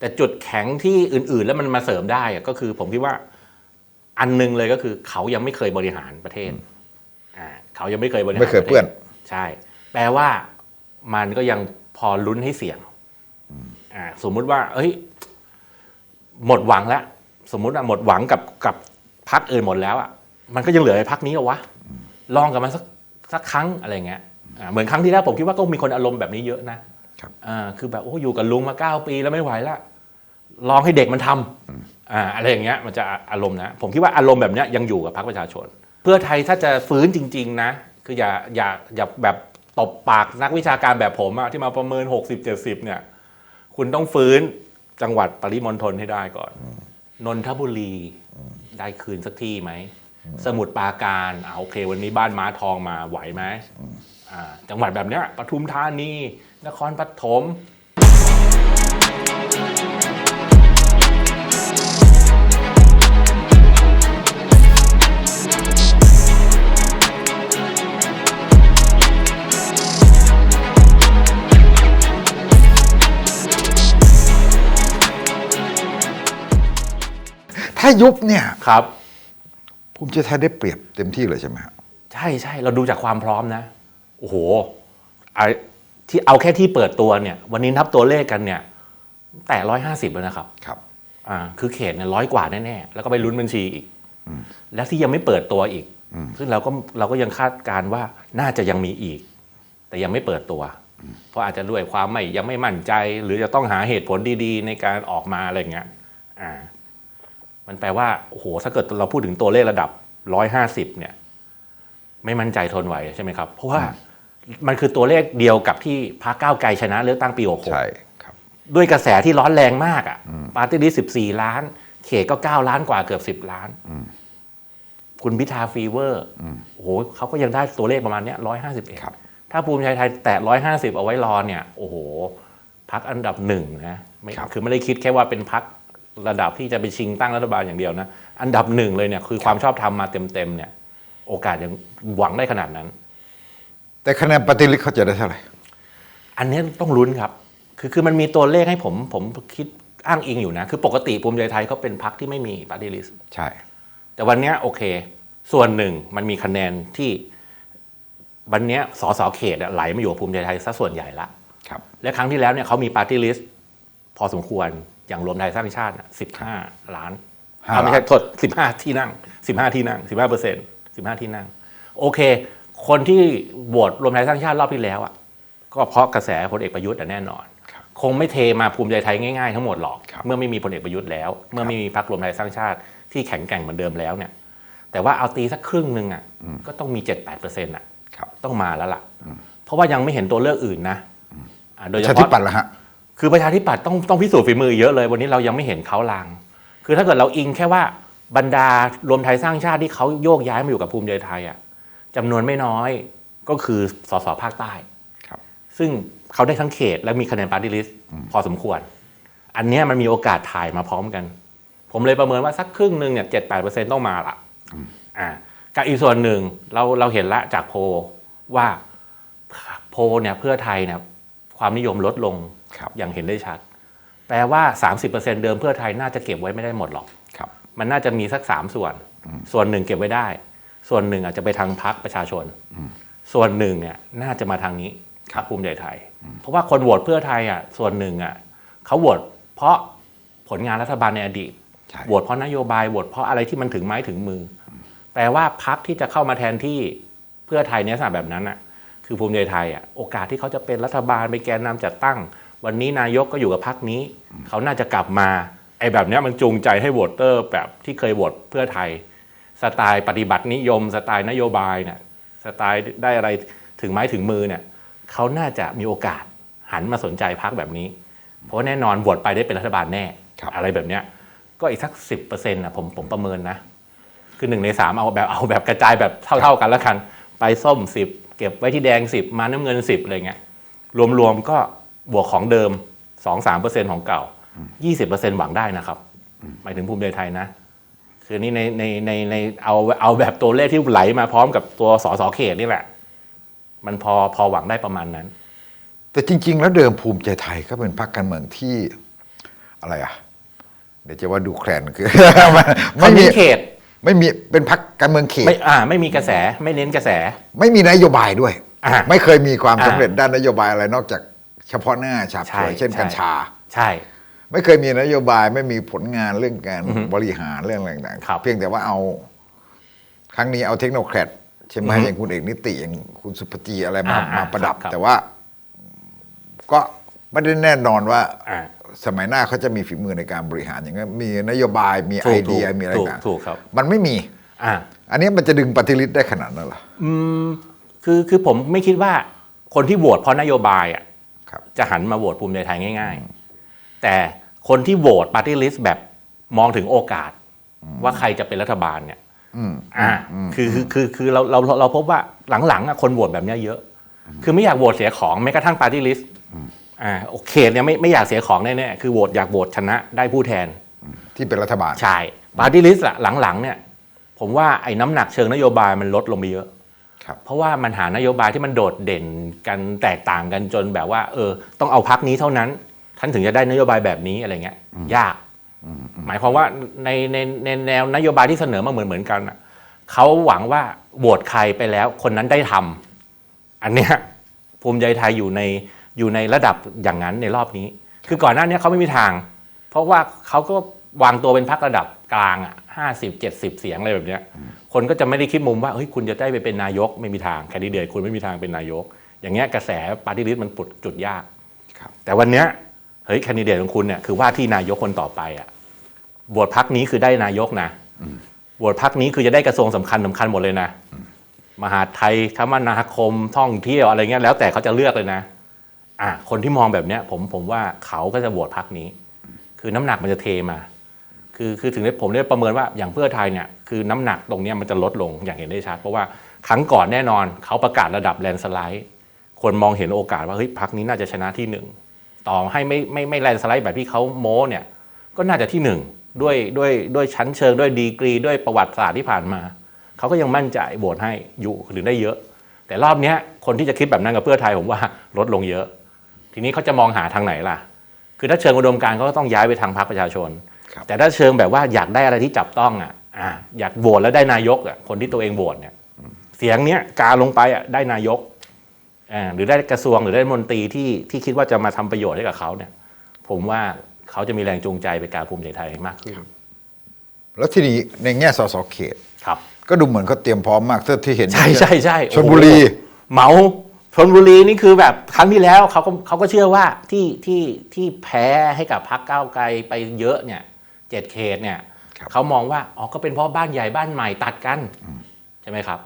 แต่จุดแข็งที่อื่นๆ แล้วมันมาเสริมได้อะก็คือ ผมคิดว่าอันหนึงเลยก็คือ เขายังไม่เคยบริหารประเทศอ่าเขายังไม่เคยบริหารไม่เคยเปื้อนประทศใช่ แปลว่ามันก็ยังพอลุ้นให้เสี่ยงอ่าสมมุติว่า เอ้ย หมดหวังแล้วสมมุติว่าหมดหวังกับกับพักอื่นหมดแล้วอะมันก็ยังเหลือไอ้พักนี้เอาวะลองกับมันสักสักครั้งอะไรเงี้ยอ่าเหมือนครั้งที่แล้วผมคิดว่าก็มีคนอารมณ์แบบนี้เยอะนะครับอ่าคือแบบโอ้อยู่กับลุงมาเก้าปีแล้วไม่ไหวละ ลองให้เด็กมันทำอ่าอะไรอย่างเงี้ยมันจะอารมณ์นะ ผมคิดว่าอารมณ์แบบเนี้ยยังอยู่กับพรรคประชาชน เพื่อไทยถ้าจะฟื้นจริง ๆ นะ คืออย่าอย่าอย่าแบบตบปากนักวิชาการแบบผมอะที่มาประเมิน 60 70 เนี่ย คุณต้องฟื้นจังหวัดปริมณฑลให้ได้ก่อน นนทบุรีได้คืนสักที่ไหม สมุทรปราการเอาโอเค วันนี้บ้านม้าทองมาไหวไหมอ่าจังหวัดแบบเนี้ยปทุมธานี นครปฐม ยุบเนี่ยครับภูมิใจไทยได้เปรียบเต็มที่เลยใช่ไหมฮะใช่ใช่เราดูจากความพร้อมนะ โอ้โหไอที่เอาแค่ที่เปิดตัวเนี่ย วันนี้นับตัวเลขกันเนี่ย แต่ร้อยห้าสิบแล้วนะครับครับอ่าคือเขตเนี่ยร้อยกว่าแน่ๆแล้วก็ไปลุ้นบัญชีอีกแล้วที่ยังไม่เปิดตัวอีกซึ่งเราก็เราก็ยังคาดการณ์ว่าน่าจะยังมีอีก แต่ยังไม่เปิดตัว เพราะอาจจะด้วยความไม่ยังไม่มั่นใจ หรือจะต้องหาเหตุผลดีๆ ในการออกมาอะไรอย่างเงี้ยอ่า มันแปลว่าโอ้โหถ้าเกิดเราพูดถึงตัวเลขระดับร้อยห้าสิบเนี่ย ไม่มั่นใจทนไหวใช่ไหมครับ เพราะว่ามันคือตัวเลขเดียวกับที่พรรคก้าวไกลชนะเลือกตั้งปีหกใช่ครับ ด้วยกระแสที่ร้อนแรงมากอะ่ะปาร์ตี้ลิสสิบสี่ล้าน เขตก็เก้าล้านกว่าเกือบสิบล้านคุณพิธาฟีเวอร์โอ้โหเขาก็ยังได้ตัวเลขประมาณเนี้ร้อยห้าสิบเอ็ดครับถ้าภูมิใจไทยแตะร้อยห้าสิบเอาไว้รอเนี่ย โอ้โหพักอันดับหนึ่งนะไม่ครับคือไม่ได้คิดแค่ว่าเป็นพัก ระดับที่จะไปชิงตั้งรัฐบาลอย่างเดียวนะ อันดับหนึ่งเลยเนี่ยคือความชอบธรรมมาเต็มๆเนี่ย โอกาสยังหวังได้ขนาดนั้น แต่คะแนนปฏิริษีเขาจะได้เท่าไหร่ อันนี้ต้องลุ้นครับ คือคือมันมีตัวเลขให้ผมผมคิดอ้างอิงอยู่นะ คือปกติภูมิใจไทยเขาเป็นพักที่ไม่มีปาร์ตี้ลิสใช่ แต่วันเนี้ยโอเค ส่วนหนึ่งมันมีคะแนนที่วันเนี้ยสสเขตอะไหลมาอยู่กับภูมิใจไทยซะส่วนใหญ่ละครับ และครั้งที่แล้วเนี่ยเขามีปาร์ตี้ลิสต์พอสมควร อย่างรวมไทยสร้างชาติสิบห้าล้านห้าอะไม่ล้านใช่โทษสิบห้าที่นั่งสิบห้าที่นั่งสิบห้าเปอร์เซ็นต์สิบห้าที่นั่ง โอเค คนที่โหวตรวมไทยสร้างชาติรอบที่แล้วอะก็เพราะกระแสพลเอกประยุทธ์อะแน่นอนครับคงไม่เทมาภูมิใจไทยง่ายๆทั้งหมดหรอกครับเมื่อไม่มีพลเอกประยุทธ์แล้ว เมื่อไม่มีพรรครวมไทยสร้างชาติที่แข็งแกร่งเหมือนเดิมแล้วเนี่ยแต่ว่าเอาตีสักครึ่งหนึ่งอะก็ต้องมีเจ็ดแปดเปอร์เซ็นต์อะครับต้องมาแล้วล่ะ เพราะว่ายังไม่เห็นตัวเลือกอื่นนะอ่าโดยปเฉระชาธิพาะปัตย์ละฮะ คือประชาธิปัตย์ต้องต้องพิสูจน์ฝีมือเยอะเลย วันนี้เรายังไม่เห็นเขาลาง คือถ้าเกิดเราอิงแค่ว่าบรรดารวมไทยสร้างชาติที่เขาโยกย้ายมาอยู่กับภูมิใจไทยอะจำนวนไม่น้อยก็คือสสภาคใต้ครับซึ่งเขาได้ทั้งเขตและมีคะแนนปาร์ตี้ลิสต์พอสมควร อันเนี้ยมันมีโอกาสถ่ายมาพร้อมกัน ผมเลยประเมินว่าสักครึ่งหนึ่งเนี่ยเจ็ดแปดเปอร์เซ็นต้องมาละอ่ากับอีกส่วนหนึ่งเราเราเห็นละจากโพลว่าโพลเนี่ยเพื่อไทยเนี่ยความนิยมลดลงครับ อย่างเห็นได้ชัด แปลว่า 30%เดิมเพื่อไทยน่าจะเก็บไว้ไม่ได้หมดหรอกครับมันน่าจะมีสักสามส่วน ส่วนหนึ่งเก็บไว้ได้ ส่วนหนึ่งอาจจะไปทางพักประชาชน ส่วนหนึ่งเนี่ยน่าจะมาทางนี้พักภูมิใจไทย เพราะว่าคนโหวตเพื่อไทยอะส่วนหนึ่งอะเขาโหวตเพราะผลงานรัฐบาลในอดีตใช่โหวตเพราะนโยบายโหวตเพราะอะไรที่มันถึงไม้ถึงมือ แปลว่าพักที่จะเข้ามาแทนที่เพื่อไทยเนี่ยสแบบนั้นอะคือภูมิใจไทยอะโอกาสที่เขาจะเป็นรัฐบาลเป็นแกนนำจัดตั้ง วันนี้นายกก็อยู่กับพักนี้ เขาน่าจะกลับมาไอ้แบบเนี้ยมันจูงใจให้โหวตเตอร์แบบที่เคยโหวตเพื่อไทย สไตล์ปฏิบัตินิยม สไตล์นโยบายเนี่ยสไตล์ได้อะไรถึงไม้ถึงมือเนี่ยเขาน่าจะมีโอกาสหันมาสนใจพักแบบนี้ เพราะแน่นอนโหวตไปได้เป็นรัฐบาลแน่ครับอะไรแบบเนี้ยก็อีกสักสิบเปอร์เซ็นต์นะผมผมประเมินนะ คือหนึ่งในสามเอาแบบเอาแบบกระจายแบบเท่า ๆกันแล้วกัน ไปส้มสิบเก็บไว้ที่แดงสิบมาน้ำเงินสิบอะไรเงี้ยรวมๆก็ บวกของเดิมสองสามเปอร์เซ็นของเก่ายี่สิบเปอร์เซ็นหวังได้นะครับ หมายถึงภูมิใจไทยนะ คือนี่ในในในในเอาเอาแบบตัวเลขที่ไหลมาพร้อมกับตัวสสเขตนี่แหละ มันพอพอหวังได้ประมาณนั้น แต่จริง ๆ แล้วเดิมภูมิใจไทยก็เป็นพรรคการเมืองที่อะไรอะ เดี๋ยวจะว่าดูแคลนคือเขาไม่มีมีเขตไม่มีเป็นพักการเมืองเขตไม่อ่า ไม่มีกระแสไม่เน้นกระแส ไม่มีนโยบายด้วยอ่าไม่เคยมีความอ่าสำเร็จด้านนโยบายอะไรนอกจาก เฉพาะหน้าฉาบใช่ฉวยเช่นใช่กัญชา ใช่ ไม่เคยมีนโยบายไม่มีผลงานเรื่องการอือฮึบริหารเรื่องอะไรต่างครับๆเพียงแต่ว่าเอา ครั้งนี้เอาเทคโนแครดใช่ไหมอือฮึอย่างคุณเอกนิติอย่างคุณสุภจีอะไรมาอ่าอ่ามมาประดับครับ แต่ว่า ก็ไม่ได้แน่นอนว่าอ่าสมัยหน้าเขาจะมีฝีมือในการบริหารอย่างนั้นมีนโยบายมีถูไอกเดียถูกมีอะไรถูกต่างถูกครับมันไม่มีอ่าอันนี้มันจะดึงปฏิริษีได้ขนาดนั้นเหรออืมคือคือผมไม่คิดว่าคนที่โหวตเพราะนโยบายอะครับ จะหันมาโหวตภูมิใจไทยง่าย ๆ แต่คนที่โหวตปาร์ตี้ลิสต์แบบมองถึงโอกาสว่าใครจะเป็นรัฐบาลเนี่ยอืมอ่าคือคือคือคือเราเราเราเราพบว่าหลังๆอะคนโหวตแบบเนี้ยเยอะ คือไม่อยากโหวตเสียของแม้กระทั่งปาร์ตี้ลิสต์อ่าโอเคเนี่ยไม่ไม่อยากเสียของแน่ๆคือโหวตอยากโหวตชนะได้ผู้แทน ที่เป็นรัฐบาลใช่ปาร์ตี้ลิสต์อะหลังๆเนี่ย ผมว่าไอ้น้ำหนักเชิงนโยบายมันลดลงไปเยอะครับ เพราะว่ามันหานโยบายที่มันโดดเด่นกันแตกต่างกันจนแบบว่า เออ ต้องเอาพักนี้เท่านั้น ท่านถึงจะได้นโยบายแบบนี้อะไรเงี้ยยากหมายความว่าในในในแนวนโยบายที่เสนอมาเหมือนเหมือนกันอะเขาหวังว่าโหวตใครไปแล้ว คนนั้นได้ทำอันเนี้ยภูมิใจไทยอยู่ในอยู่ในระดับอย่างนั้นในรอบนี้ คือก่อนหน้านี้เขาไม่มีทาง เพราะว่าเขาก็วางตัวเป็นพรรคระดับกลางอะ ห้าสิบเจ็ดสิบเสียงอะไรแบบเนี้ยคนก็จะไม่ได้คิดมุมว่าเฮ้ยคุณจะได้ไปเป็นนายกไม่มีทางแคนดิเดตคุณไม่มีทางเป็นนายก อย่างเงี้ยกระแสปาร์ตี้ลิสต์มันปุดจุดยากครับแต่วันเนี้ยเฮ้ยแคนดิเดตของคุณเนี่ยคือว่าที่นายกคนต่อไปอะโหวตพักนี้คือได้นายกนะโหวตพักนี้คือจะได้กระทรวงสำคัญสำคัญหมดเลยนะ มหาดไทยคมนาคมท่องเที่ยวอะไรเงี้ยแล้วแต่เขาจะเลือกเลยนะอะคนที่มองแบบเนี้ยผมผมว่าเขาก็จะโหวตพักนี้ คือน้ำหนักมันจะเทมา คือคือถึงได้ผมได้ประเมินว่าอย่างเพื่อไทยเนี่ยคือน้ำหนักตรงนี้มันจะลดลงอย่างเห็นได้ชัด เพราะว่าครั้งก่อนแน่นอนเขาประกาศระดับแลนสไลด์คนมองเห็นโอกาสว่าเฮ้ยพักนี้น่าจะชนะที่หนึ่งต่อให้ไม่ไม่ไม่แลนสไลด์แบบที่เขาโม้เนี่ยก็น่าจะที่หนึ่งด้วยด้วยด้วยชั้นเชิงด้วยดีกรีด้วยประวัติศาสตร์ที่ผ่านมา เขาก็ยังมั่นใจโหวตให้อยู่ถึงได้เยอะ แต่รอบนี้คนที่จะคิดแบบนั้นกับเพื่อไทยผมว่าลดลงเยอะ ทีนี้เขาจะมองหาทางไหนล่ะ คือถ้าเชิงอุดมการณ์เขาก็ต้องย้ายไปทางพรรคประชาชน แต่ถ้าเชิงแบบว่าอยากได้อะไรที่จับต้องอะอะอยากโหวตแล้วได้นายกอะคนที่ตัวเองโหวตเนี่ยเสียงเนี้ยกาลงไปอะได้นายกอ่าหรือได้กระทรวงหรือได้มนตรีที่ที่คิดว่าจะมาทำประโยชน์ให้กับเขาเนี่ย ผมว่าเขาจะมีแรงจูงใจไปการภูมิใจไทยมากขึ้นแล้วทีนี้ในแง่สสเขตครับ ก็ดูเหมือนเขาเตรียมพร้อมมากเท่าที่เห็น ใช่ใช่ใช่ชลบุรีโอ้โหเหมาชนบุรีนี่คือแบบครั้งที่แล้วเขาก็เขาก็เชื่อว่าที่ที่ที่แพ้ให้กับพรรคก้าวไกลไปเยอะเนี่ย เจ็ดเขตเนี่ยครับเขามองว่าอ๋อก็เป็นเพราะบ้านใหญ่บ้านใหม่ตัดกันใช่ไหมครับ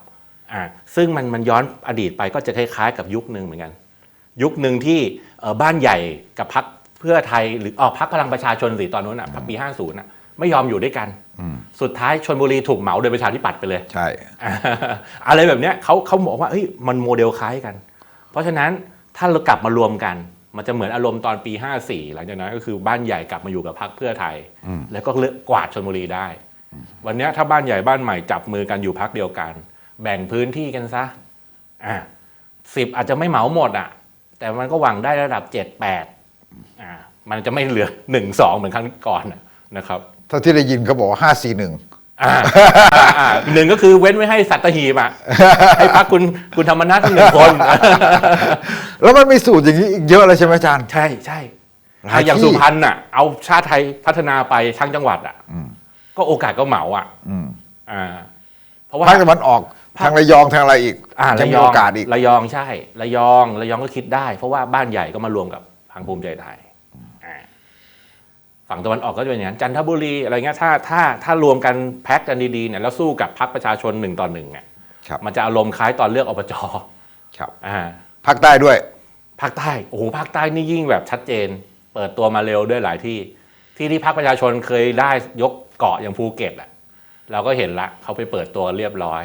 อ่าซึ่งมันมันย้อนอดีตไปก็จะคล้ายๆ กับยุคหนึ่งเหมือนกัน ยุคหนึ่งที่เอ่อบ้านใหญ่กับพรรคเพื่อไทยหรืออ๋อพรรคพลังประชาชนสิตอนนู้นอะปีห้าศูนย์อะไม่ยอมอยู่ด้วยกัน สุดท้ายชนบุรีถูกเหมาโดยประชาธิปัตย์ไปเลย ใช่อ่าอะไรแบบเนี้ยเขาเขาบอกว่าเฮ้ยมันโมเดลคล้ายกัน เพราะฉะนั้นถ้าเรากลับมารวมกัน มันจะเหมือนอารมณ์ตอนปี 54 หลังจากนั้นก็คือบ้านใหญ่กลับมาอยู่กับพรรคเพื่อไทย แล้วก็เลือกกวาดชนบุรีได้ วันเนี้ยถ้าบ้านใหญ่บ้านใหม่จับมือกันอยู่พรรคเดียวกัน แบ่งพื้นที่กันซะอ่าสิบอาจจะไม่เหมาหมดอะ แต่มันก็หวังได้ระดับเจ็ดแปดอ่ามันจะไม่เหลือหนึ่งสองเหมือนครั้งก่อนน่ะนะครับเท่าที่ได้ยินเขาบอกว่าห้าสี่หนึ่ง อ่าอ่าหนึ่งก็คือเว้นไว้ให้สัตหีบอะให้พักคุณคุณธรรมนัฐหนึ่งคน แล้วมันมีสูตรอย่างนี้อีกเยอะเลยใช่ไหมอาจารย์ใช่ใช่หลายถ้าอย่างที่สุพรรณอะ เอาชาติไทยพัฒนาไปทั้งจังหวัดอะก็โอกาสก็เหมาอะอืมอ่า เพราะว่าภาคตะวันออกทางระยองทางอะไรอีกอ่าจะระมียอโองกาสอีกระยองใช่ ระยองระยองก็คิดได้ เพราะว่าบ้านใหญ่ก็มารวมกับทางภูมิใจไทยอ่า ฝั่งตะวันออกก็จะเป็นอย่างนั้นจันทบุรีอะไรเงี้ยถ้าถ้าถ้ารวมกันแพ็กกันดีๆเนี่ยแล้วสู้กับพรรคประชาชนหนึ่งต่อหนึ่งเนี่ยครับมันจะอารมณ์คล้ายตอนเลือกอบจครับอ่าภาคใต้ด้วยภาคใต้โอ้โหภาคใต้นี่ยิ่งแบบชัดเจน เปิดตัวมาเร็วด้วยหลายที่ ที่ที่พรรคประชาชนเคยได้ยกเกาะอย่างภูเก็ตอะเราก็เห็นละเขาไปเปิดตัวเรียบร้อย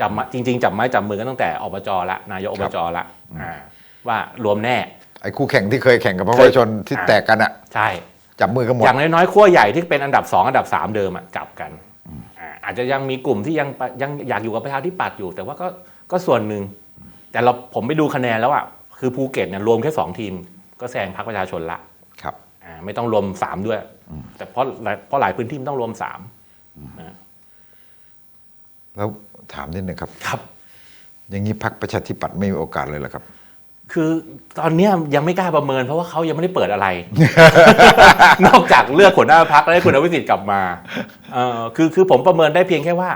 จับมาจริง ๆจับไม้จับมือกันตั้งแต่อบจละนายกอบจละอ่าว่ารวมแน่ไอ้คู่แข่งที่เคยแข่งกับพรรคประชาชนที่อ่าแตกกันอะใช่ จับมือกันหมด อย่างน้อยๆขั้วใหญ่ที่เป็นอันดับสองอันดับสามเดิมอะกลับกันอ่าอาจจะยังมีกลุ่มที่ยังยังอยากอยู่กับประชาธิปัตย์อยู่ แต่ว่าก็ก็ส่วนหนึ่งแต่เราผมไปดูคะแนนแล้วอะคือภูเก็ตเนี่ยรวมแค่สองทีม ก็แซงพรรคประชาชนละครับ อ่าไม่ต้องรวมสามด้วย แต่เพราะหลายเพราะหลายพื้นที่มันต้องรวมสามนะแล้วถามนิดนึงครับ ครับ อย่างนี้พักประชาธิปัตย์ไม่มีโอกาสเลยเหรอครับ คือตอนเนี้ยยังไม่กล้าประเมินเพราะว่าเขายังไม่ได้เปิดอะไร นอกจากเลือกหัวหน้าพักแล้วให้คุณอภิสิทธิ์กลับมาเออคือคือผมประเมินได้เพียงแค่ว่า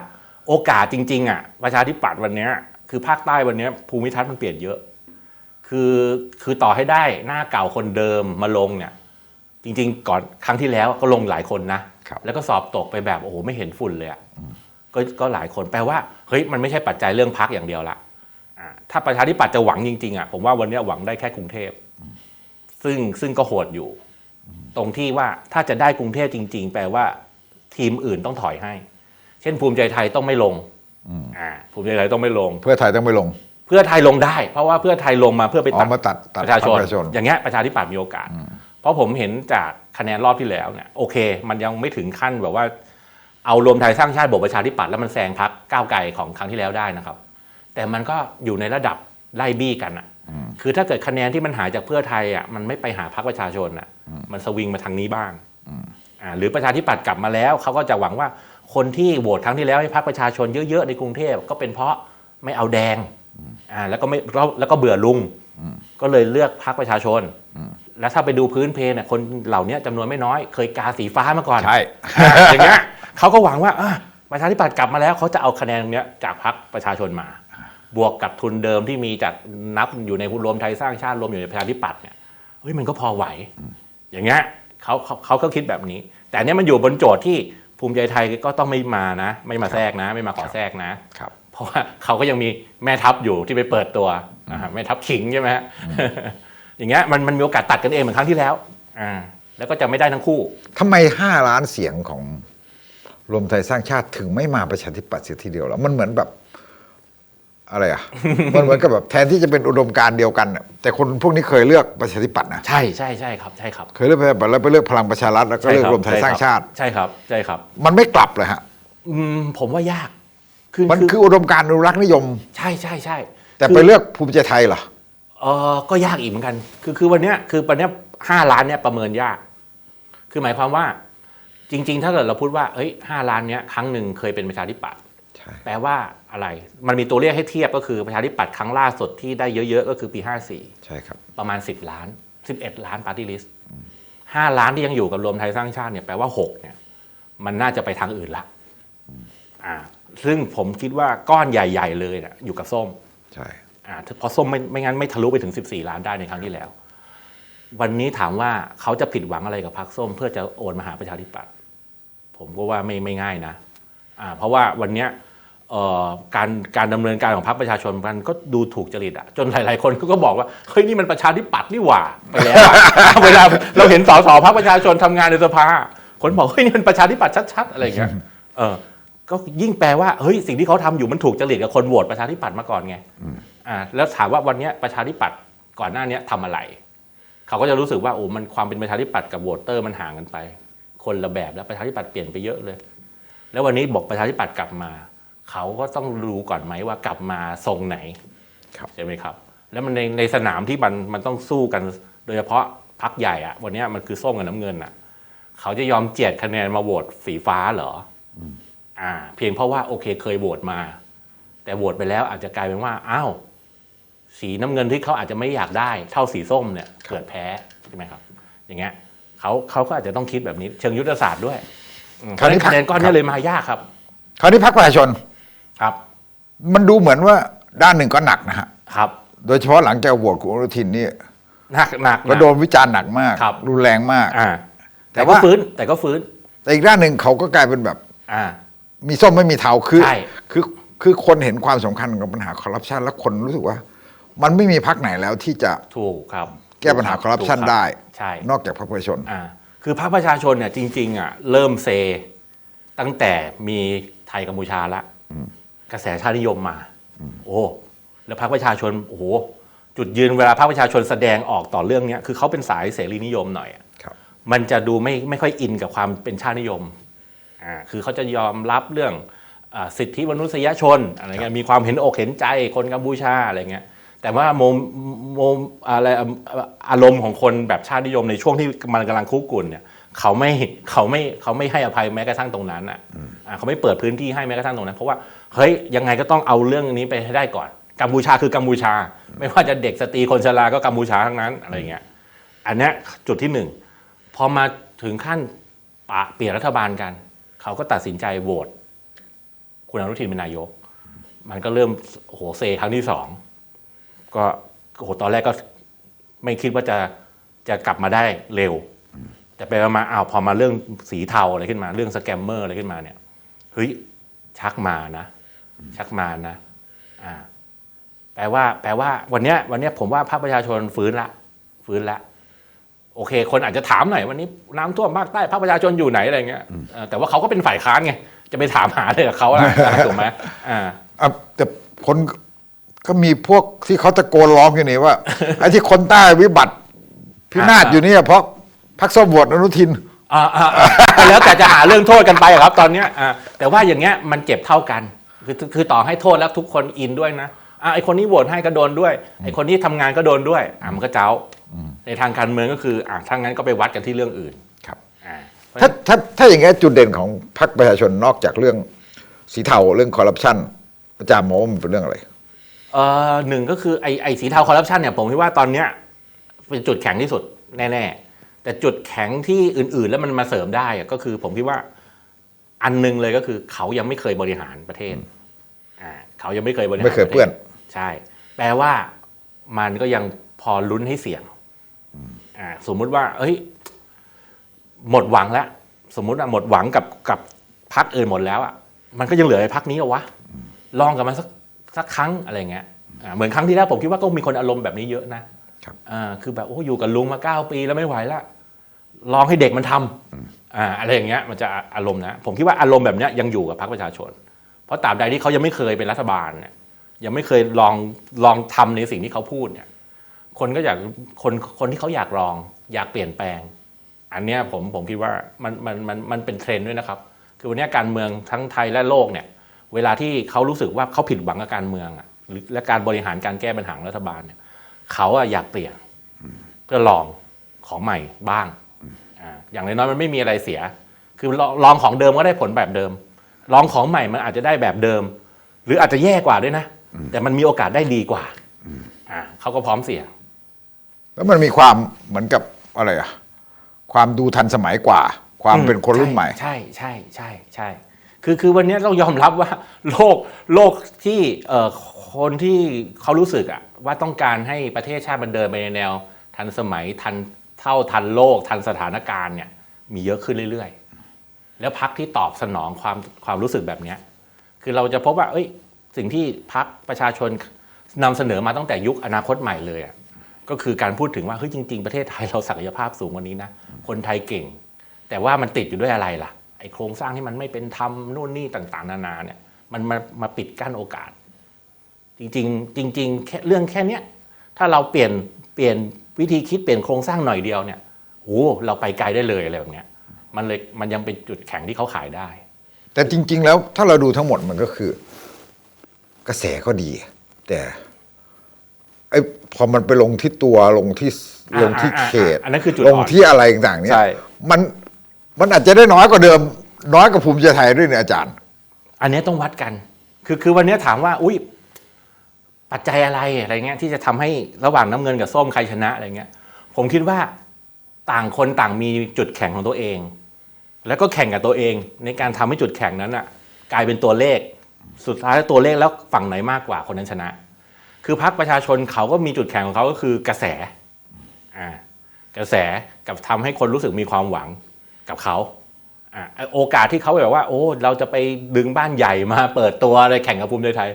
โอกาสจริง ๆ อะ ประชาธิปัตย์วันเนี้ยคือภาคใต้วันเนี้ยภูมิทัศน์มันเปลี่ยนเยอะ คือคือต่อให้ได้หน้าเก่าคนเดิมมาลงเนี่ย จริง ๆ ก่อนครั้งที่แล้วก็ลงหลายคนนะครับแล้วก็สอบตกไปแบบโอ้โหไม่เห็นฝุ่นเลยอะก็ก็หลายคนแปลว่าเฮ้ยมันไม่ใช่ปัจจัยเรื่องพักอย่างเดียวละอ่า ถ้าประชาธิปัตย์จะหวังจริงๆอะผมว่าวันเนี้ยหวังได้แค่กรุงเทพ ซึ่งซึ่งก็โหดอยู่ ตรงที่ว่าถ้าจะได้กรุงเทพจริง ๆ แปลว่าทีมอื่นต้องถอยให้ เช่นภูมิใจไทยต้องไม่ลงอ่าภูมิใจไทยต้องไม่ลง เพื่อไทยต้องไม่ลง เพื่อไทยลงได้ เพราะว่าเพื่อไทยลงมาเพื่อไปอ๋ตัอดมาตัดตัดประชาชนพรรคประชาชน อย่างเงี้ยประชาธิปัตย์มีโอกาส เพราะผมเห็นจากคะแนนรอบที่แล้วเนี่ยโอเค มันยังไม่ถึงขั้นแบบว่า เอารวมไทยสร้างชาติบวกประชาธิปัตย์แล้วมันแซงพักก้าวไกลของครั้งที่แล้วได้นะครับ แต่มันก็อยู่ในระดับไล่บี้กันอะคือถ้าเกิดคะแนนที่มันหายจากเพื่อไทยอะมันไม่ไปหาพรรคประชาชนอะมันสวิงมาทางนี้บ้างอ่าหรือประชาธิปัตย์กลับมาแล้วเขาก็จะหวังว่าคนที่โหวตครั้งที่แล้วให้พรรคประชาชนเยอะๆในกรุงเทพก็เป็นเพราะไม่เอาแดงอ่าแล้วก็ไม่แล้วแล้วก็เบื่อลุงก็เลยเลือกพรรคประชาชน แล้วถ้าไปดูพื้นเพเนี่ยคนเหล่านี้จำนวนไม่น้อย เคยกาสีฟ้ามาก่อนใช่อ่าอย่างเงี้ยเขาก็หวังว่าอะประชาธิปัตย์กลับมาแล้วเขาจะเอาคะแนนตรงเนี้ยจากพรรคประชาชนมา บวกกับทุนเดิมที่มีจากนับอยู่ในรวมไทยสร้างชาติรวมอยู่ในประชาธิปัตย์เนี่ยเฮ้ยมันก็พอไหว อย่างเงี้ยเขาเขาเขาก็คิดแบบนี้ แต่อันเนี้ยมันอยู่บนโจทย์ที่ภูมิใจไทยก็ต้องไม่มานะ ไม่มาแทรกนะ ไม่มาขอแทรกนะครับเพราะว่าเขาก็ยังมีแม่ทัพอยู่ที่ไปเปิดตัวนะฮะแม่ทัพขิงใช่ไหมฮะอย่างเงี้ยมันมันมีโอกาสตัดกันเองเหมือนครั้งที่แล้วอ่าแล้วก็จะไม่ได้ทั้งคู่ทำไมห้าล้านเสียงของรวมไทยสร้างชาติถึงไม่มาประชาธิปัตย์เสียทีเดียวแล้วมันเหมือนแบบ อะไรอะ มันเหมือนกับแบบแทนที่จะเป็นอุดมการณ์เดียวกันน่ะแต่คนพวกนี้เคยเลือกประชาธิปัตย์นะใช่ใช่ใช่ครับใช่ครับเคยเลือกประชาธิปัตย์แล้วไปเลือกพลังประชารัฐแล้วก็เลือกรวมไทยสร้างชาติ ใช่ครับใช่ครับมันไม่กลับเลยฮะอืมผมว่ายากคือมันคืออุดมการณ์อนุรักษ์นิยม ใช่ใช่ใช่แต่คือไปเลือกภูมิใจไทยเหรอเออก็ยากอีกเหมือนกัน คือคือวันเนี้ยคือวันเนี้ยห้าล้านเนี่ยประเมินยาก คือหมายความว่า จริง ๆ ถ้าเกิดเราพูดว่าเฮ้ยห้าล้านเนี้ยครั้งหนึ่งเคยเป็นประชาธิปัตย์ใช่ แปลว่าอะไร มันมีตัวเลขให้เทียบก็คือประชาธิปัตย์ครั้งล่าสุดที่ได้เยอะๆ ก็คือปี 54 ใช่ครับ ประมาณ 10 ล้าน 11 ล้านปาร์ตี้ลิสต์ห้าล้านที่ยังอยู่กับรวมไทยสร้างชาติเนี่ยแปลว่า6เนี่ยมันน่าจะไปทางอื่นละอ่าซึ่งผมคิดว่าก้อนใหญ่ ๆ เลยเนี่ยอยู่กับส้ม ใช่อ่าเพราะส้มไม่ไม่งั้นไม่ทะลุไปถึง 14 ล้านได้ในครั้งที่แล้ว วันนี้ถามว่าเขาจะผิดหวังอะไรกับพรรคส้ม เพื่อจะโอนมาหาประชาธิปัตย์ผมก็ว่าไม่ไม่ง่ายนะอ่าเพราะว่าวันเนี้ยเอ่อ การการดำเนินการของพรรคประชาชนมันก็ดูถูกจริตอะจนหลาย ๆ คนก็บอกว่าเฮ้ยนี่มันประชาธิปัตย์นี่หว่าไปแล้วอะ เวลาเราเห็นสสพรรคประชาชนทำงานในสภาคนบอกเฮ้ยนี่มันประชาธิปัตย์ชัด ๆ อะไรอย่างเงี้ยเออก็ยิ่งแปลว่าเฮ้ยสิ่งที่เขาทำอยู่มันถูกจริตกับคนโหวตประชาธิปัตย์มาก่อนไงอ่าแล้วถามว่าวันเนี้ยประชาธิปัตย์ก่อนหน้าเนี้ยทำอะไร เขาก็จะรู้สึกว่าโอ้มันความเป็นประชาธิปัตย์กับโหวตเตอร์มันห่างกันไป คนละแบบแล้วประชาธิปัตย์เปลี่ยนไปเยอะเลย แล้ววันนี้บอกประชาธิปัตย์กลับมา เขาก็ต้องรู้ก่อนไหมว่ากลับมาทรงไหนครับใช่ไหมครับ แล้วมันในในสนามที่มันมันต้องสู้กัน โดยเฉพาะพักใหญ่อะวันเนี้ยมันคือส้มกับน้ำเงินอะเขาจะยอมเจียดคะแนนมาโหวตสีฟ้าเหรอออ่า เพียงเพราะว่าโอเคเคยโหวตมา แต่โหวตไปแล้วอาจจะกลายเป็นว่าอ้าวสีน้ำเงินที่เขาอาจจะไม่อยากได้ เท่าสีส้มเนี่ยเกิดแพ้ใช่ไหมครับ อย่างเงี้ยเขาเขาก็อาจจะต้องคิดแบบนี้ เชิงยุทธศาสตร์ด้วยอืมเพคราราะวฉะนี้นั้นคะแนนก้อนครันี้บเลยมายากครับ คราวนี้พรรคประชาชน ครับ มันดูเหมือนว่าด้านหนึ่งก็หนักนะฮะครับ โดยเฉพาะหลังจากโหวตคุณอนุทินนี่หนักหนักก็โดนวิจารณ์หนักมาก ครับ รุนแรงมาก อ่า แต่แต่ก็ว่าฟื้นแต่ก็ฟื้น แต่อีกด้านหนึ่งเขาก็กลายเป็นแบบ อ่า มีส้มไม่มีเทาคือใช่ คือคือคนเห็นความสำคัญของปัญหาคอร์รัปชันแล้วคนรู้สึกว่า มันไม่มีพรรคไหนแล้วที่จะ ถูกครับแก้ปัญหาคอร์รัปชันถูกบได้ ใช่ นอกจากพรรคประชาชน อ่าคือพรรคประชาชนเนี่ยจริงๆอะเริ่มเซ ตั้งแต่มีไทยกัมพูชาละ กระแสชาตินิยมมา โอ้แล้วพรรคประชาชนโอ้โหจุดยืนเวลาพรรคประชาชนแสดงออกต่อเรื่องเนี้ยคือเขาเป็นสายเสรีนิยมหน่อยอะครับมันจะดูไม่ไม่ค่อยอินกับความเป็นชาตินิยมอ่าคือเขาจะยอมรับเรื่องอาสิทธิมนุษยชนอะไรเงี้ยมีความเห็นอกเห็นใจคนกัมพูชาอะไรเงี้ยแต่ว่าโมโมอะไรอะอารมณ์ของคนแบบชาตินิยมในช่วงที่มันกำลังคุกกุ่นเนี่ยเขาไม่เขาไม่เขาไม่ให้อภัยแม้กระทั่งตรงนั้นอะอ่าเขาไม่เปิดพื้นที่ให้แม้กระทั่งตรงนั้น เพราะว่า เฮ้ยยังไงก็ต้องเอาเรื่องนี้ไปให้ได้ก่อนกัมพูชาคือกัมพูชา ไม่ว่าจะเด็กสตรีคนชราก็กัมพูชาทั้งนั้นอะไรเงี้ยอันนี้จุดที่หนึ่งพอมาถึงขั้นปะเปลี่ยนรัฐบาลกัน เขาก็ตัดสินใจโหวตคุณอนุทินเป็นนายก มันก็เริ่มโหเซครั้งที่สองก็โหตอนแรกก็ไม่คิดว่าจะจะกลับมาได้เร็ว แต่ไปมาอ้าวพอมาเรื่องสีเทาอะไรขึ้นมา เรื่องสแกมเมอร์อะไรขึ้นมาเนี่ยเฮ้ยชักมานะ ชักมานะอ่าแปลว่า แปลว่า วันเนี้ยวันเนี้ยผมว่าภาคประชาชนฟื้นละ ฟื้นละ โอเค คนอาจจะถามหน่อยวันนี้น้ำท่วมภาคใต้ภาคประชาชนอยู่ไหนอะไรเงี้ยเออแต่ว่าเขาก็เป็นฝ่ายค้านไงจะไปถามหาเลยกับเขาล่ะ ถูกไหมอ่า อะแต่คนก็มีพวกที่เขาตะโกนร้องอยู่นี่ว่า ไอ้ที่คนใต้วิบัติพินาศอ่าอยู่เนี่ยเพราะพักส้มโหวตอนุทิน อ่าอ่าอ่าแล้วแต่จะหาเรื่องโทษกันไปอะครับ ตอนเนี้ยอ่าแต่ว่าอย่างเงี้ยมันเจ็บเท่ากัน คือคือต่อให้โทษแล้วทุกคนอินด้วยนะอ่าไอคนนี้โหวตให้ก็โดนด้วยไอคนที่ทำงานก็โดนด้วยอ่ามันก็เจ้าในทางการเมืองก็คืออ่าถ้างั้นก็ไปวัดกันที่เรื่องอื่นครับอ่าถ้าถ้าถ้าอย่างเงี้ยจุดเด่นของพรรคประชาชนนอกจากเรื่องสีเทาเรื่องคอร์รัปชันอาจารย์มองว่ามันเป็นเรื่องอะไรเอ่อหนึ่งก็คือไอไอสีเทาคอร์รัปชันเนี่ยผมคิดว่าตอนเนี้ยเป็นจุดแข็งที่สุดแน่ๆ แต่จุดแข็งที่อื่น ๆ แล้วมันมาเสริมได้อะก็คือผมคิดว่าอันหนึงเลยก็คือเขายังไม่เคยบริหารประเทศอ่า เขายังไม่เคยบริหารไม่เคยเปื้อนประทศใช่ แปลว่ามันก็ยังพอลุ้นให้เสี่ยงอ่าสมมุติว่า เอ้ย หมดหวังแล้ว สมมุติว่าหมดหวังกับกับพักอื่นหมดแล้วอะมันก็ยังเหลือไอ้พักนี้เอาวะลองกับมันสักสักครั้งอะไรเงี้ยอ่าเหมือนครั้งที่แล้วผมคิดว่าก็มีคนอารมณ์แบบนี้เยอะนะครับอ่าคือแบบโอ้อยู่กับลุงมาเก้าปีแล้วไม่ไหวละลองให้เด็กมันทำอ่าอะไรอย่างเงี้ยมันจะอารมณ์นะ ผมคิดว่าอารมณ์แบบเนี้ยยังอยู่กับพรรคประชาชน เพราะตราบใดที่เขายังไม่เคยเป็นรัฐบาลเนี่ยยังไม่เคยลองลองทำในสิ่งที่เขาพูดเนี่ยคนก็อยากคนคนที่เขาอยากลอง อยากเปลี่ยนแปลง อันนี้ผมผมคิดว่ามันมันมันมันเป็นเทรนด์ด้วยนะครับ คือวันนี้การเมืองทั้งไทยและโลกเนี่ยเวลาที่เขารู้สึกว่าเขาผิดหวังกับการเมืองอะหรือและการบริหารการแก้ปัญหารัฐบาลเนี่ยเขาอะอยากเปลี่ยนเพื่อลองของใหม่บ้างอ่าอย่างน้อยๆมันไม่มีอะไรเสีย คือลองลองของเดิมก็ได้ผลแบบเดิม ลองของใหม่มันอาจจะได้แบบเดิม หรืออาจจะแย่กว่าด้วยนะ แต่มันมีโอกาสได้ดีกว่าอ่าเขาก็พร้อมเสี่ยง แล้วมันมีความเหมือนกับอะไรอะความดูทันสมัยกว่า ความเป็นคนรุ่นใหม่ ใช่ใช่ใช่ใช่คือคือวันนี้เรายอมรับว่าโลกโลกที่เอ่อคนที่เขารู้สึกอะว่าต้องการให้ประเทศชาติมันเดินไปในแนว ทันสมัยทันเท่าทันโลกทันสถานการณ์เนี่ยมีเยอะขึ้นเรื่อยๆ แล้วพักที่ตอบสนองความความรู้สึกแบบนี้คือเราจะพบว่าเอ้ยสิ่งที่พักประชาชนนำเสนอมาตั้งแต่ยุคอนาคตใหม่เลยอะก็คือการพูดถึงว่าเฮ้ยจริง ๆ ประเทศไทยเราศักยภาพสูงกว่านี้นะคนไทยเก่ง แต่ว่ามันติดอยู่ด้วยอะไรล่ะไอโครงสร้างที่มันไม่เป็นธรรมนู่นนี่ต่างๆ นานาเนี่ยมันมามาปิดกั้นโอกาส จริงๆจริงๆแค่เรื่องแค่เนี้ยถ้าเราเปลี่ยนเปลี่ยนวิธีคิดเปลี่ยนโครงสร้างหน่อยเดียวเนี่ยโอ้เราไปไกลได้เลยอะไรแบบเนี้ย มันเลยมันยังเป็นจุดแข็งที่เขาขายได้ แต่จริง ๆ แล้วถ้าเราดูทั้งหมดมันก็คือ กระแสก็ดี แต่ไอ้พอมันไปลงที่ตัวลงที่อ่าลงที่เขตอ่าอ่าอันนั้นคือจุดลอ่งอนที่อะไรต่างๆเนี่ยใช่มันมันอาจจะได้น้อยกว่าเดิม น้อยกว่าภูมิใจไทยด้วยเนี่ยอาจารย์ อันเนี้ยต้องวัดกัน คือคือวันเนี้ยถามว่า อุ้ยปัจจัยอะไรอะไรเงี้ยที่จะทำให้ระหว่างน้ำเงินกับส้มใครชนะอะไรเงี้ย ผมคิดว่าต่างคนต่างมีจุดแข็งของตัวเอง แล้วก็แข่งกับตัวเอง ในการทำให้จุดแข็งนั้นอะกลายเป็นตัวเลข สุดท้ายตัวเลขแล้วฝั่งไหนมากกว่าคนนั้นชนะ คือพรรคประชาชนเขาก็มีจุดแข็งของเขาก็คือกระแสอ่ากระแสกับทำให้คนรู้สึกมีความหวังกับเขาอ่าโอกาสที่เขาแบบว่า โอ้ เราจะไปดึงบ้านใหญ่มาเปิดตัวอะไรแข่งกับภูมิใจไทย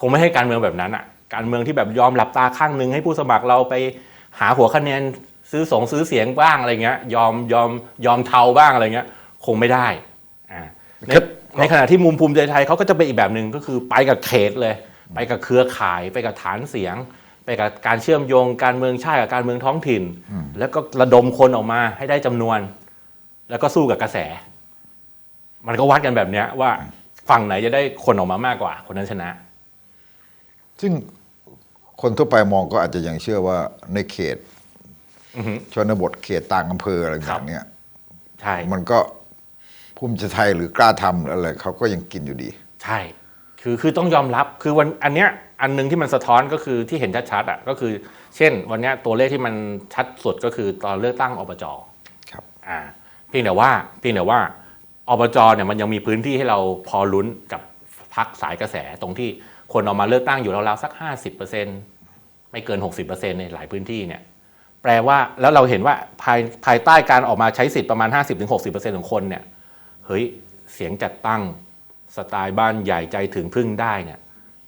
คงไม่ให้การเมืองแบบนั้นอะการเมืองที่แบบยอมหลับตาข้างหนึงให้ผู้สมัครเราไปหาหัวคะแนนซื้อสงซื้อเสียงบ้างอะไรเงี้ยยอมยอมยอมเทาบ้างอะไรเงี้ย คงไม่ได้อ่าในครับในขณะที่มุมภูมิใจไทยเขาก็จะเป็นอีกแบบหนึ่งก็คือไปกับเขตเลย ไปกับเครือข่ายไปกับฐานเสียง ไปกับการเชื่อมโยงการเมืองชาติกับการเมืองท้องถิ่น แล้วก็ระดมคนออกมาให้ได้จำนวน แล้วก็สู้กับกระแส มันก็วัดกันแบบเนี้ยว่าฝั่งไหนจะได้คนออกมามากกว่า คนนั้นชนะ ซึ่งคนทั่วไปมองก็อาจจะยังเชื่อว่าในเขตอือหือชนบทเขตต่างอำเภออะไรครัแบบบเนี้ยใช่ มันก็ ภูมิใจไทยหรือกล้าทำหรืออะไรเขาก็ยังกินอยู่ดี ใช่ คือคือต้องยอมรับ คือวันอันเนี้ยอันหนึงที่มันสะท้อนก็คือที่เห็นชัดๆอะก็คือ เช่น วันเนี้ยตัวเลขที่มันชัดสุดก็คือตอนเลือกตั้งอบจครับ อ่าเพียงแต่ว่าเพียงแต่ว่าอบจเนี่ยมันยังมีพื้นที่ให้เราพอลุ้นกับพักสายกระแสตรงที่คนออกมาเลือกตั้งอยู่ราวๆสัก 50%ไม่เกิน 60%ในหลายพื้นที่เนี่ยแปลว่าแล้วเราเห็นว่าภายภายใต้การออกมาใช้สิทธิ์ประมาณ 50-60%ของคนเนี่ย เฮ้ยเสียงจัดตั้งสไตล์บ้านใหญ่ใจถึงพึ่งได้เนี่ย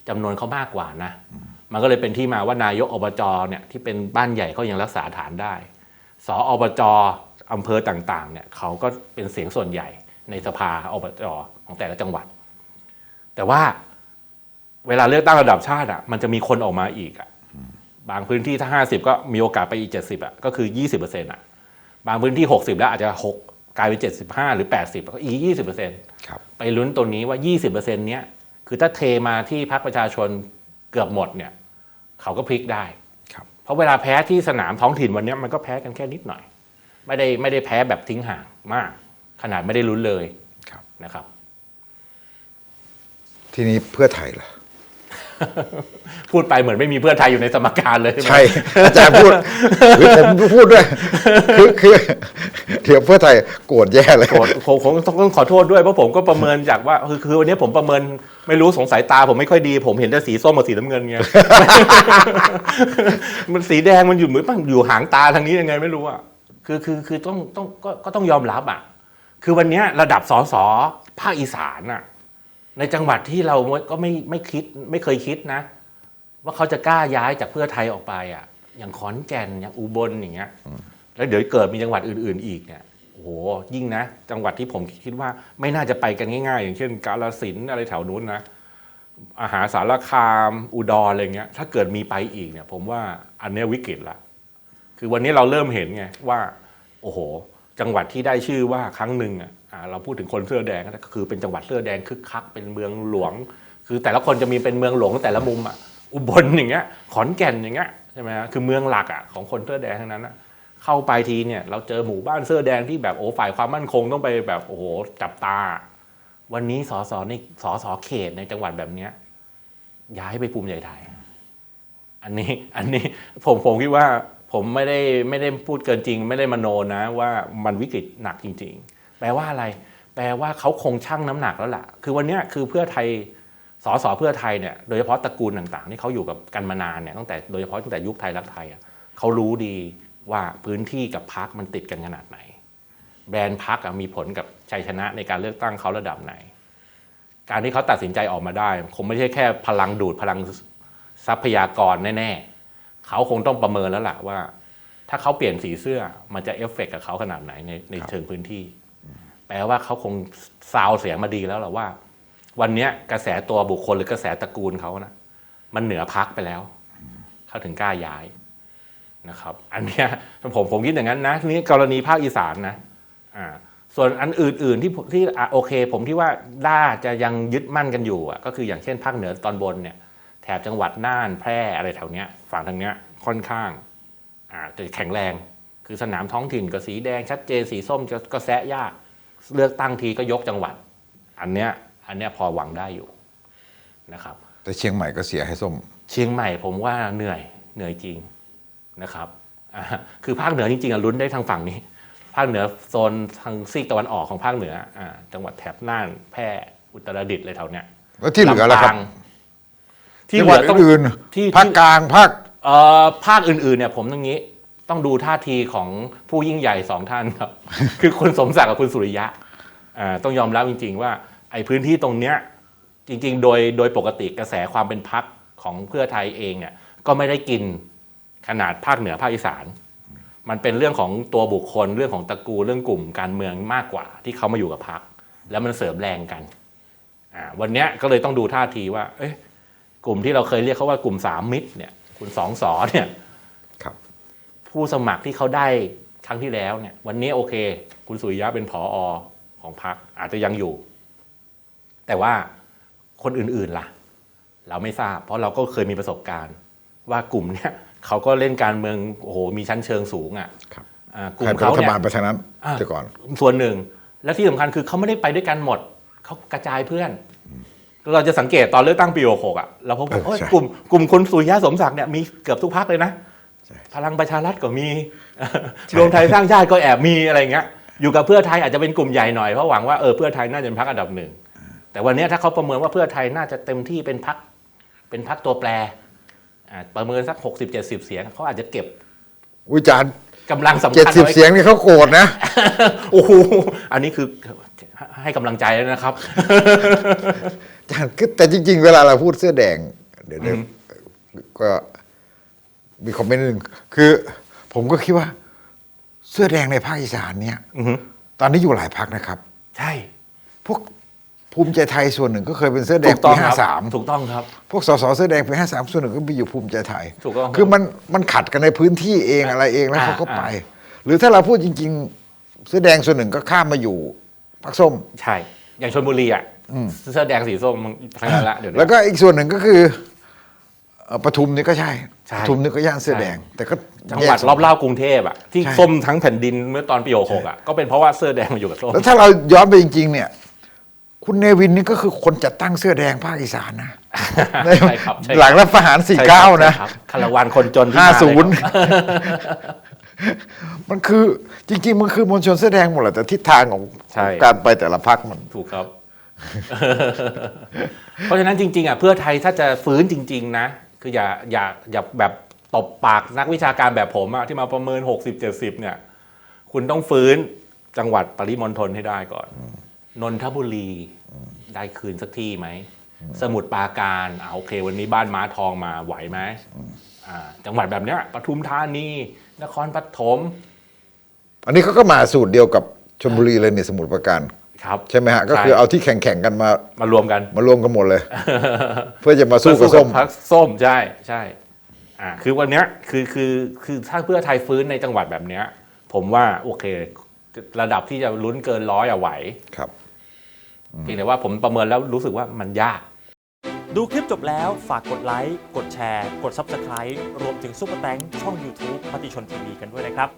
จำนวนเขามากกว่านะ มันก็เลยเป็นที่มาว่านายกอบจเนี่ยที่เป็นบ้านใหญ่เขายังรักษาฐานได้ สออบจอำเภอต่างๆเนี่ยเขาก็เป็นเสียงส่วนใหญ่ในสภาอบจของแต่ละจังหวัด แต่ว่าเวลาเลือกตั้งระดับชาติอะมันจะมีคนออกมาอีกอะบางพื้นที่ถ้า 50 ก็มีโอกาสไปอีก 70อะก็คือ 20%อะบางพื้นที่ 60 แล้วอาจจะ6 กลายเป็น 75 หรือ 80ก็อีก 20%ครับ ไปลุ้นตัวนี้ว่า 20%เนี้ยคือถ้าเทมาที่พรรคประชาชนเกือบหมดเนี่ยเขาก็พลิกได้ครับ เพราะเวลาแพ้ที่สนามท้องถิ่นวันเนี้ยมันก็แพ้กันแค่นิดหน่อย ไม่ได้ไม่ได้แพ้แบบทิ้งห่างมาก ขนาดไม่ได้ลุ้นเลยครับ นะครับ ทีนี้เพื่อไทยล่ะ พูดไปเหมือนไม่มีเพื่อไทยอยู่ในสมการเลยใช่ไหมใช่อาจารย์พูดหรือผมพูดด้วย คือคือเดี๋ยวเพื่อไทยโกรธแย่เลยโกรธผมผมต้องต้องขอโทษด้วยเพราะผมก็ประเมินจากว่าคือคือวันนี้ผมประเมินไม่รู้สงสัยตาผมไม่ค่อยดี ผมเห็นแต่สีส้มกับสีน้ำเงินไงมันสีแดงมันอยู่เหมือนมันอยู่หางตาทางนี้ยังไงไม่รู้อะคือคือคือต้องต้องก็ก็ต้องยอมรับอะ คือวันเนี้ยระดับสสภาคอีสานอะ ในจังหวัดที่เราก็ไม่ไม่คิดไม่เคยคิดนะ ว่าเขาจะกล้าย้ายจากเพื่อไทยออกไปอะ อย่างขอนแก่นอย่างอุบลอย่างเงี้ยแล้วเดี๋ยวเกิดมีจังหวัดอื่น ๆ อีกเนี่ยโอ้โหยิ่งนะ จังหวัดที่ผมคิดว่าไม่น่าจะไปกันง่ายๆ อย่างเช่น กาฬสินอะไรแถวนู้นนะอาหารสารคามอุดรอะไรเงี้ย ถ้าเกิดมีไปอีกเนี่ย ผมว่าอันเนี้ยวิกฤตละคือวันนี้เราเริ่มเห็นไงว่า โอ้โห จังหวัดที่ได้ชื่อว่าครั้งหนึ่งอะ เราพูดถึงคนเสื้อแดงก็คือเป็นจังหวัดเสื้อแดงคึกคักเป็นเมืองหลวง คือแต่ละคนจะมีเป็นเมืองหลวงแต่ละมุมอะอุบลอย่างเงี้ยขอนแก่นอย่างเงี้ยใช่ไหมฮะคือเมืองหลักอะของคนเสื้อแดงทั้งนั้นอะเข้าไปทีเนี่ยเราเจอหมู่บ้านเสื้อแดงที่แบบโอ้ฝ่ายความมั่นคงต้องไปแบบโอ้โหจับตา วันนี้สสในสสเขตในจังหวัดแบบเนี้ยย้ายไปภูมิใจไทย อันนี้อันนี้ผมผมคิดว่าผมไม่ได้ไม่ได้พูดเกินจริง ไม่ได้มโนนะว่ามันวิกฤตหนักจริง ๆ แปลว่าอะไร แปลว่าเขาคงชั่งน้ำหนักแล้วล่ะ คือวันนี้คือเพื่อไทยสสเพื่อไทยเนี่ยโดยเฉพาะตระกูลต่างๆที่เขาอยู่กับกันมานานเนี่ยตั้งแต่โดยเฉพาะตั้งแต่ยุคไทยรักไทยอะเขารู้ดีว่าพื้นที่กับพักมันติดกันขนาดไหน แบรนด์พักมีผลกับชัยชนะในการเลือกตั้งเขาระดับไหน การที่เขาตัดสินใจออกมาได้ คงไม่ใช่แค่พลังดูดพลังทรัพยากรแน่ๆเขาคงต้องประเมินแล้วล่ะว่า ถ้าเขาเปลี่ยนสีเสื้อมันจะเอฟเฟกต์กับเขาขนาดไหนในในเชิงพื้นที่ แปลว่าเขาคงซาวเสียงมาดีแล้วหละว่า วันนี้กระแสตัวบุคคลหรือกระแสตระกูลเขานะมันเหนือพักไปแล้ว เขาถึงกล้าย้ายนะครับ อันเนี้ยผมผมคิดอย่างนั้นนะทีนี้กรณีภาคอีสานนะอ่าส่วนอันอื่น ๆที่ที่อะโอเค ผมที่ว่าด้าจะยังยึดมั่นกันอยู่อะก็คืออย่างเช่นภาคเหนือตอนบนเนี่ยแถบจังหวัดน่านแพร่อะไรแถวเนี้ยฝั่งทางเนี้ยค่อนข้างอ่าจะแข็งแรง คือสนามท้องถิ่นก็สีแดงชัดเจนสีส้มจะก็แซะยาก เลือกตั้งทีก็ยกจังหวัด อันเนี้ยอันเนี้ยพอหวังได้อยู่นะครับ แต่เชียงใหม่ก็เสียให้ส้ม เชียงใหม่ผมว่าเหนื่อยเหนื่อยจริงนะครับอ่าคือภาคเหนือจริงๆอะลุ้นได้ทางฝั่งนี้ ภาคเหนือโซนทางซีกตะวันออกของภาคเหนืออ่าจังหวัดแถบน่านแพร่อุตรดิตถ์อะไรแถวเนี้ยแล้วที่เหลือล่ะครับลำปางที่จังเหหวัลืดอต้อง อื่นที่ภาคกลางภาค เอ่อภาคอื่นๆเนี่ยผมตรงนี้ ต้องดูท่าทีของผู้ยิ่งใหญ่สองท่านครับ คือคุณสมศักดิ์กับคุณสุริยะอ่าต้องยอมรับจริง ๆ ว่าไอ้พื้นที่ตรงเนี้ยจริง ๆ โดยโดยปกติกระแสความเป็นพักของเพื่อไทยเองเนี่ยก็ไม่ได้กินขนาดภาคเหนือภาคอีสาน มันเป็นเรื่องของตัวบุคคลเรื่องของตระกูลเรื่องกลุ่มการเมืองมากกว่า ที่เขามาอยู่กับพักแล้วมันเสริมแรงกันอ่าวันเนี้ยก็เลยต้องดูท่าทีว่า เอ๊ะกลุ่มที่เราเคยเรียกเขาว่ากลุ่มสามมิตรเนี่ยคุณสองสอเนี่ย ผู้สมัครที่เขาได้ครั้งที่แล้วเนี่ย วันนี้โอเค คุณสุริยะเป็นผออของพรรคอาจจะยังอยู่ แต่ว่าคนอื่นๆล่ะ เราไม่ทราบ เพราะเราก็เคยมีประสบการณ์ ว่ากลุ่มเนี่ยเขาก็เล่นการเมืองโอ้โหมีชั้นเชิงสูงอะครับอ่ากลุ่ใครมเป็นเขารัฐเนี่ยบาลไปทางนั้นอ่าแต่ก่อน ส่วนหนึ่ง และที่สำคัญคือเขาไม่ได้ไปด้วยกันหมดเขากระจายเพื่อน เราจะสังเกตตอนเลือกตั้งปีหกอะเราพบว่าเออโอ้ยใช่กลุ่มกลุ่มคนสุริยะสมศักดิ์เนี่ยมีเกือบทุกพักเลยนะใช่ พลังประชารัฐก็มีรวมไทยสร้างชาติก็แอบมีอะไรเงี้ยอยู่กับเพื่อไทยอาจจะเป็นกลุ่มใหญ่หน่อยเพราะหวังว่าเออเพื่อไทยน่าจะเป็นพักอันดับหนึ่งแต่วันเนี้ยถ้าเขาประเมินว่าเพื่อไทยน่าจะเต็มที่เป็นพักเป็นพักตัวแปรอ่าประเมินสักหกสิบเจ็ดสิบเสียงเขาอาจจะเก็บวิจารณ์กำลังสำเจ็ดคัญสิบไว้เสียงนี่เขาโกรธนะโอ้โหอันนี้คือให้กำลังใจแล้วนะครับอาจารย์คือแต่จริง ๆ เวลาเราพูดเสื้อแดง เดี๋ยวเดี๋ยวก็ มีคอมเมนต์หนึ่งคือ ผมก็คิดว่า เสื้อแดงในภาคอีสานเนี่ยอือฮึตอนนี้อยู่หลายพักนะครับ ใช่พวกภูมิใจไทยส่วนหนึ่งก็เคยเป็นเสื้อแดถูงกต้ปีองคห้ารับสามถูกต้องครับ พวกสสเสื้อแดงปีห้าสามส่วนหนึ่งก็ไปอยู่ภูมิใจไทยถูกต้องครับคือมันมันขัดกันในพื้นที่เองอะไรเองแล้วอ่า เขาก็ไปอ่าหรือถ้าเราพูดจริง ๆ เสื้อแดงส่วนหนึ่งก็ข้ามมาอยู่พักส้ม ใช่ อย่างชนบุรีอะเสื้อแดงสีส้มมันทั้งนั้นละเดี๋ยวนี้แล้วก็อีกส่วนหนึ่งก็คือเอ่อปทุมนี่ก็ใช่ใช่ป ทุมนี่ก็ย่านเสื้อแดง แต่ก็จังหวัดแยกรอบๆกรุงเทพอะที่ใช่ส้มทั้งแผ่นดินเมื่อตอนปีหกอะก็เป็นเพราะว่าเสื้อแดงมาอยู่กับส้มแล้วถ้าเราย้อนไปจริง ๆ เนี่ย คุณเนวินนี่ก็คือคนจัดตั้งเสื้อแดงภาคอีสานนะใช่ครับใช่ครับหลังรัฐประหารสี่เก้านะใช่ครับคาราวานคนจนที่ห้ามาศูนย์เลยครับมันคือจริง ๆ มันคือมวลชนเสื้อแดงหมดแหละแต่ทิศทางของใช่การไปแต่ละพักมันถูกครับ เพราะฉะนั้นจริง ๆอะเพื่อไทยถ้าจะฟื้นจริง ๆ นะ คืออย่าอย่าอย่าแบบตบปากนักวิชาการแบบผมอะที่มาประเมิน 60 70 เนี่ย คุณต้องฟื้นจังหวัดปริมณฑลให้ได้ก่อน นนทบุรีได้คืนสักที่ไหม สมุทรปราการอ่าโอเค วันนี้บ้านม้าทองมาไหวไหมอ่าจังหวัดแบบเนี้ยปทุมธานี นครปฐมอันนี้เขาก็มาสูตรเดียวกับชลบุรีเลยเนี่ยสมุทรปราการ ครับใช่ไหมฮะก็คือเอาที่แข่งๆกันมามารวมกันมารวมกันหมดเลย เพื่อจะมาสู้กับส้มพักส้มใช่ใช่อ่าคือวันเนี้ยคือคือคือถ้าเพื่อไทยฟื้นในจังหวัดแบบเนี้ย ผมว่าโอเค ระดับที่จะลุ้นเกินร้อยอะไหวครับเพียงแต่ว่าผมประเมินแล้วรู้สึกว่ามันยาก ดูคลิปจบแล้วฝากกดไลค์ กดแชร์ กด Subscribe รวมถึงซุปเปอร์แตงช่อง YouTube มติชนทีวีกันด้วยนะครับ